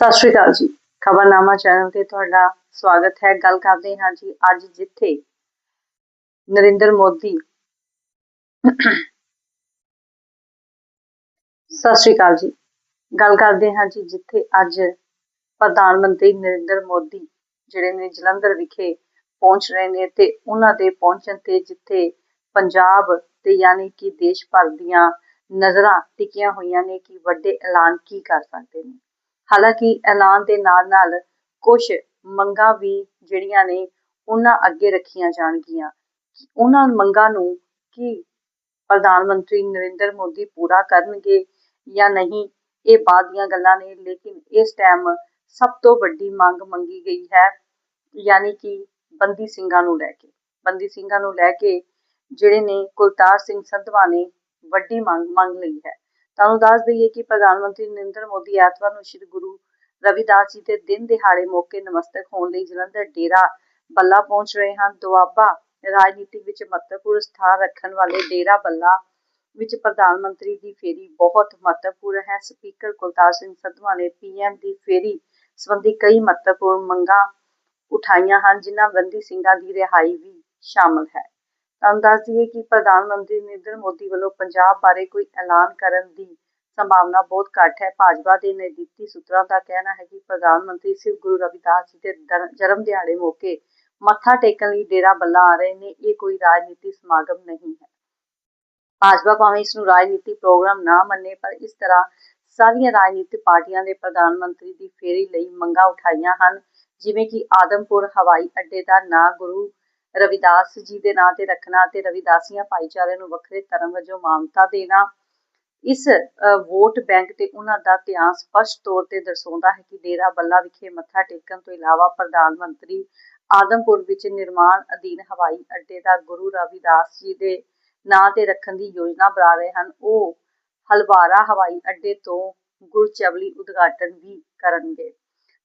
ਸਤਿ ਸ਼੍ਰੀ ਅਕਾਲ ਜੀ। ਖਬਰਨਾਮਾ ਚੈਨਲ ਤੇ ਤੁਹਾਡਾ ਸਵਾਗਤ ਹੈ। ਗੱਲ ਕਰਦੇ ਹਾਂ ਜੀ ਅੱਜ ਜਿੱਥੇ ਨਰਿੰਦਰ ਮੋਦੀ ਸਤਿ ਸ਼੍ਰੀ ਅਕਾਲ ਜੀ। ਗੱਲ ਕਰਦੇ ਹਾਂ ਜੀ ਜਿੱਥੇ ਅੱਜ ਪ੍ਰਧਾਨ ਮੰਤਰੀ ਨਰਿੰਦਰ ਮੋਦੀ ਜਿਹੜੇ ਨੇ ਜਲੰਧਰ ਵਿਖੇ ਪਹੁੰਚ ਰਹੇ ਨੇ ਤੇ ਉਹਨਾਂ ਦੇ ਪਹੁੰਚਣ ਤੇ ਜਿੱਥੇ ਪੰਜਾਬ ਤੇ ਯਾਨੀ ਕਿ ਦੇਸ਼ ਭਰ ਦੀਆਂ ਨਜ਼ਰਾਂ ਟਿਕੀਆਂ ਹੋਈਆਂ ਨੇ ਕਿ ਵੱਡੇ ਐਲਾਨ ਕੀ ਕਰ ਸਕਦੇ ਨੇ। ਹਾਲਾਂਕਿ ਐਲਾਨ ਦੇ ਨਾਲ-ਨਾਲ ਕੁਝ ਮੰਗਾਂ ਵੀ ਜਿਹੜੀਆਂ ਨੇ ਉਹਨਾਂ ਅੱਗੇ ਰੱਖੀਆਂ ਜਾਣਗੀਆਂ। ਉਹਨਾਂ ਮੰਗਾਂ ਨੂੰ ਕੀ ਪ੍ਰਧਾਨ ਮੰਤਰੀ ਨਰਿੰਦਰ ਮੋਦੀ ਪੂਰਾ ਕਰਨਗੇ ਜਾਂ ਨਹੀਂ, ਇਹ ਬਾਅਦ ਦੀਆਂ ਗੱਲਾਂ ਨੇ, ਲੇਕਿਨ ਇਸ ਟਾਈਮ ਸਭ ਤੋਂ ਵੱਡੀ ਮੰਗ ਮੰਗੀ ਗਈ ਹੈ, ਯਾਨੀ ਕਿ ਬੰਦੀ ਸਿੰਘਾਂ ਨੂੰ ਲੈ ਕੇ। ਬੰਦੀ ਸਿੰਘਾਂ ਨੂੰ ਲੈ ਕੇ ਜਿਹੜੇ ਨੇ ਕੁਲਤਾਰ ਸਿੰਘ ਸੰਧਵਾ ਨੇ ਵੱਡੀ ਮੰਗ ਮੰਗ ਲਈ ਹੈ। ਤੁਹਾਨੂੰ ਦੱਸ ਦਈਏ ਕਿ ਪ੍ਰਧਾਨ ਮੰਤਰੀ ਨਰਿੰਦਰ ਮੋਦੀ ਐਤਵਾਰ ਨੂੰ ਸ੍ਰੀ ਗੁਰੂ ਰਵਿਦਾਸ ਜੀ ਦੇ ਦਿਨ ਦਿਹਾੜੇ ਮੌਕੇ ਨਮਸਤਕ ਹੋਣ ਲਈ ਜਲੰਧਰ ਡੇਰਾ ਬੱਲਾ ਪਹੁੰਚ ਰਹੇ ਹਨ। ਦੁਆਬਾ ਰਾਜਨੀਤੀ ਵਿੱਚ ਮਹੱਤਵਪੂਰਨ ਸਥਾਨ ਰੱਖਣ ਵਾਲੇ ਡੇਰਾ ਬੱਲਾ ਵਿੱਚ ਪ੍ਰਧਾਨ ਮੰਤਰੀ ਦੀ ਫੇਰੀ ਬਹੁਤ ਮਹੱਤਵਪੂਰਨ ਹੈ। ਸਪੀਕਰ ਕੁਲਤਾਰ ਸਿੰਘ ਸੰਧਵਾ ਨੇ ਪੀਐਮ ਦੀ ਫੇਰੀ ਸੰਬੰਧੀ ਕਈ ਮਹੱਤਵਪੂਰਨ ਮੰਗਾਂ ਉਠਾਈਆਂ ਹਨ, ਜਿਨ੍ਹਾਂ ਬੰਦੀ ਸਿੰਘਾਂ ਦੀ ਰਿਹਾਈ ਵੀ ਸ਼ਾਮਲ ਹੈ। ਤੁਹਾਨੂੰ ਦੱਸ ਦਈਏ ਕਿ ਪ੍ਰਧਾਨ ਮੰਤਰੀ ਨਰਿੰਦਰ ਮੋਦੀ ਵੱਲੋਂ ਪੰਜਾਬ ਬਾਰੇ ਕੋਈ ਐਲਾਨ ਕਰਨ ਦੀ ਸੰਭਾਵਨਾ ਬਹੁਤ ਘੱਟ ਹੈ। ਭਾਜਪਾ ਦੇ ਨਜ਼ਦੀਕੀ ਸੂਤਰਾਂ ਦਾ ਕਹਿਣਾ ਹੈ ਕਿ ਪ੍ਰਧਾਨ ਮੰਤਰੀ ਸਿਰ ਗੁਰੂ ਰਵਿਦਾਸ ਜੀ ਦੇ ਜਨਮ ਦਿਹਾੜੇ ਮੌਕੇ ਮੱਥਾ ਟੇਕਣ ਲਈ ਡੇਰਾ ਬੱਲਾ ਆ ਰਹੇ ਨੇ। ਇਹ ਕੋਈ ਰਾਜਨੀਤੀ ਸਮਾਗਮ ਨਹੀਂ ਹੈ। ਭਾਜਪਾ ਭਾਵੇਂ ਇਸ ਨੂੰ ਰਾਜਨੀਤੀ ਪ੍ਰੋਗਰਾਮ ਨਾ ਮੰਨੇ, ਪਰ ਇਸ ਤਰ੍ਹਾਂ ਸਾਰੀਆਂ ਰਾਜਨੀਤਿਕ ਪਾਰਟੀਆਂ ਦੇ ਪ੍ਰਧਾਨ ਮੰਤਰੀ ਦੀ ਫੇਰੀ ਲਈ ਮੰਗਾਂ ਉਠਾਈਆਂ ਹਨ। ਜਿਵੇਂ ਕਿ ਆਦਮਪੁਰ ਹਵਾਈ ਅੱਡੇ ਦਾ ਨਾਂ ਗੁਰੂ ਰਵਿਦਾਸ ਜੀ ਦੇ ਨਾਂ ਤੇ ਰੱਖਣਾ ਅਤੇ ਰਵਿਦਾਸੀਆਂ ਭਾਈਚਾਰੇ ਨੂੰ ਵੱਖਰੇ ਧਰਮ ਵਜੋਂ ਮਾਨਤਾ ਦੇਣਾ। ਇਸ ਵੋਟ ਬੈਂਕ ਤੇ ਉਹਨਾਂ ਦਾ ਧਿਆਨ ਸਪਸ਼ਟ ਤੌਰ ਤੇ ਦਰਸਾਉਂਦਾ ਹੈ ਕਿ ਡੇਰਾ ਬੱਲਾ ਵਿਖੇ ਮੱਥਾ ਟੇਕਣ ਤੋਂ ਇਲਾਵਾ ਪ੍ਰਧਾਨ ਮੰਤਰੀ ਆਦਮਪੁਰ ਵਿੱਚ ਨਿਰਮਾਣ ਅਧੀਨ ਹਵਾਈ ਅੱਡੇ ਦਾ ਗੁਰੂ ਰਵਿਦਾਸ ਜੀ ਦੇ ਨਾਂ ਤੇ ਰੱਖਣ ਦੀ ਯੋਜਨਾ ਬਣਾ ਰਹੇ ਹਨ। ਉਹ ਹਲਵਾਰਾ ਹਵਾਈ ਅੱਡੇ ਤੋਂ ਗੁਰਚਵਲੀ ਉਦਘਾਟਨ ਵੀ ਕਰਨਗੇ।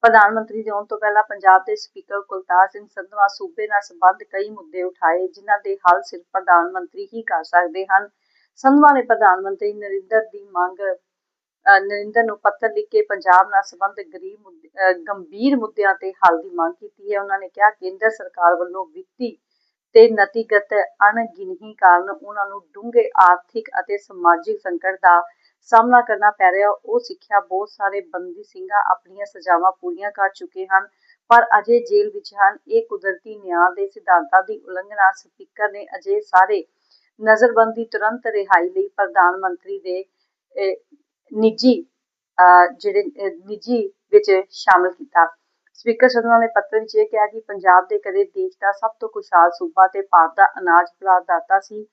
ਪ੍ਰਧਾਨ ਮੰਤਰੀ ਦੇ ਆਉਣ ਤੋਂ ਪਹਿਲਾਂ ਪੰਜਾਬ ਦੇ ਸਪੀਕਰ ਕੁਲਤਾਰ ਸਿੰਘ ਸੰਧਵਾ ਸੂਬੇ ਨਾਲ ਸੰਬੰਧ ਕਈ ਮੁੱਦੇ ਉਠਾਏ, ਜਿਨ੍ਹਾਂ ਦੇ ਹੱਲ ਸਿਰਫ ਪ੍ਰਧਾਨ ਮੰਤਰੀ ਹੀ ਕਰ ਸਕਦੇ ਹਨ। ਸੰਧਵਾ ਨੇ ਪ੍ਰਧਾਨ ਮੰਤਰੀ ਨਰਿੰਦਰ ਦੀ ਮੰਗ ਨਰਿੰਦਰ ਨੂੰ ਪੱਤਰ ਲਿਖ ਕੇ ਪੰਜਾਬ ਨਾਲ ਸੰਬੰਧ ਗਰੀਬ ਗੰਭੀਰ ਮੁੱਦਿਆਂ ਤੇ ਹੱਲ ਦੀ ਮੰਗ ਕੀਤੀ ਹੈ। ਉਹਨਾਂ ਨੇ ਕਿਹਾ, ਕੇਂਦਰ ਸਰਕਾਰ ਵੱਲੋਂ ਵਿੱਤੀ ਤੇ ਨਤੀਗਤ ਅਣਗਿਣਹੀ ਕਾਰਨ ਉਹਨਾਂ ਨੂੰ ਡੂੰਘੇ ਆਰਥਿਕ ਅਤੇ ਸਮਾਜਿਕ ਸੰਕਟ ਦਾ ਸਾਹਮਣਾ ਕਰਨਾ ਪੈ ਰਿਹਾ, ਉਹ ਸਿੱਖਿਆ ਬਹੁਤ ਸਾਰੇ ਬੰਦੀ ਸਿੰਘਾਂ ਆਪਣੀਆਂ ਸਜ਼ਾਵਾਂ ਪੂਰੀਆਂ ਕਰ ਚੁੱਕੇ ਹਨ, ਪਰ ਅਜੇ ਜੇਲ੍ਹ ਵਿੱਚ ਹਨ। ਇਹ ਕੁਦਰਤੀ ਨਿਆਂ ਦੇ ਸਿਧਾਂਤਾਂ ਦੀ ਉਲੰਘਣਾ ਸਪੀਕਰ ਨੇ ਅਜੇ ਸਾਰੇ ਨਜ਼ਰਬੰਦੀ ਤੁਰੰਤ ਰਿਹਾਈ ਲਈ ਪ੍ਰਧਾਨ ਮੰਤਰੀ ਦੇ ਨਿੱਜੀ ਜਿਹੜੇ ਨਿੱਜੀ ਵਿੱਚ ਸ਼ਾਮਲ ਕੀਤਾ। ਸਪੀਕਰ ਸਦਨ ਨੇ ਪੱਤਰ ਵਿੱਚ ਇਹ ਕਿਹਾ ਕਿ ਪੰਜਾਬ ਦੇ ਕਦੇ ਦੇਸ਼ ਦਾ ਸਭ ਤੋਂ ਖੁਸ਼ਹਾਲ ਸੂਬਾ ਤੇ ਭਾਰਤ ਦਾ ਅਨਾਜ ਪ੍ਰਦਾਤਾ ਸੀ।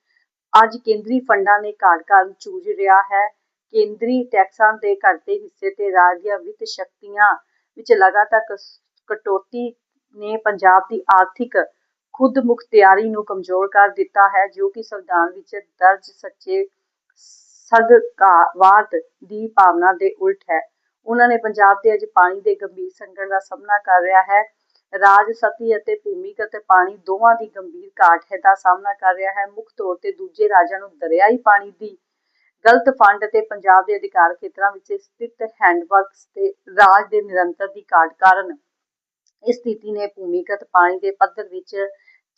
ਅੱਜ ਕੇਂਦਰੀ ਫੰਡਾਂ ਨੇ ਕਾਰਡ ਕਾਰਨ ਚੂਝ ਰਿਹਾ ਹੈ। ਕੇਂਦਰੀ ਟੈਕਸਾਂ ਦੇ ਘਟਦੇ ਹਿੱਸੇ ਤੇ ਰਾਜ ਦੀਆਂ ਵਿੱਤ ਸ਼ਕਤੀਆਂ ਵਿੱਚ ਲਗਾਤਾਰ ਕਟੌਤੀ ਨੇ ਪੰਜਾਬ ਦੀ ਆਰਥਿਕ ਖੁਦ ਨੂੰ ਕਮਜ਼ੋਰ ਕਰ ਦਿੱਤਾ ਹੈ, ਜੋ ਕਿ ਸੰਵਿਧਾਨ ਵਿੱਚ ਦਰਜ ਸੱਚੇ ਸਦਕਾਵਾਦ ਦੀ ਭਾਵਨਾ ਦੇ ਉਲਟ ਹੈ। ਉਹਨਾਂ ਨੇ ਪੰਜਾਬ ਦੇ ਅੱਜ ਪਾਣੀ ਦੇ ਗੰਭੀਰ ਸੰਕਟ ਦਾ ਸਾਹਮਣਾ ਕਰ ਰਿਹਾ ਹੈ। ਰਾਜ ਸਤੀ ਅਤੇ ਭੂਮੀਗਤ ਪਾਣੀ ਦੋਵਾਂ ਦੀ ਗੰਭੀਰ ਘਾਟ ਹੈ ਦਾ ਸਾਹਮਣਾ ਕਰ ਰਿਹਾ ਹੈ। ਮੁੱਖ ਤੌਰ ਤੇ ਦੂਜੇ ਰਾਜਾਂ ਨੂੰ ਦਰਿਆਈ ਪਾਣੀ ਦੀ ਗਲਤ ਫੰਡ ਤੇ ਪੰਜਾਬ ਦੇ ਅਧਿਕਾਰ ਖੇਤਰਾਂ ਵਿੱਚ ਸਥਿਤ ਹੈਂਡਵਰਕਸ ਤੇ ਰਾਜ ਦੇ ਨਿਰੰਤਰ ਦੀ ਘਾਟ ਕਾਰਨ ਇਸ ਸਥਿਤੀ ਨੇ ਭੂਮੀਗਤ ਪਾਣੀ ਦੇ ਪੱਧਰ ਵਿੱਚ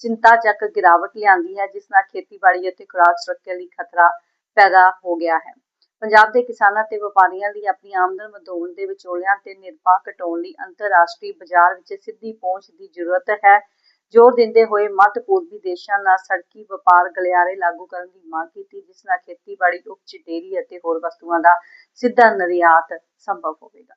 ਚਿੰਤਾਜਨਕ ਗਿਰਾਵਟ ਲਿਆਂਦੀ ਹੈ, ਜਿਸ ਨਾਲ ਖੇਤੀਬਾੜੀ ਅਤੇ ਖੁਰਾਕ ਸੁਰੱਖਿਆ ਲਈ ਖਤਰਾ ਪੈਦਾ ਹੋ ਗਿਆ ਹੈ। ਪੰਜਾਬ ਦੇ ਕਿਸਾਨਾਂ ਤੇ ਵਪਾਰੀਆਂ ਲਈ ਆਪਣੀ ਆਮਦਨ ਵਧਾਉਣ ਦੇ ਵਿਚੋਲਿਆਂ ਤੇ ਨਿਰਭਾ ਘਟਾਉਣ ਲਈ ਅੰਤਰਰਾਸ਼ਟਰੀ ਬਾਜ਼ਾਰ ਵਿੱਚ ਸਿੱਧੀ ਪਹੁੰਚ ਦੀ ਜ਼ਰੂਰਤ ਹੈ। ਜ਼ੋਰ ਦਿੰਦੇ ਹੋਏ ਮੱਧ ਪੂਰਬੀ ਦੇਸ਼ਾਂ ਨਾਲ ਸੜਕੀ ਵਪਾਰ ਗਲਿਆਰੇ ਲਾਗੂ ਕਰਨ ਦੀ ਮੰਗ ਕੀਤੀ, ਜਿਸ ਨਾਲ ਖੇਤੀਬਾੜੀ, ਉਪਜ, ਡੇਅਰੀ ਅਤੇ ਹੋਰ ਵਸਤੂਆਂ ਦਾ ਸਿੱਧਾ ਨਿਰਯਾਤ ਸੰਭਵ ਹੋਵੇਗਾ।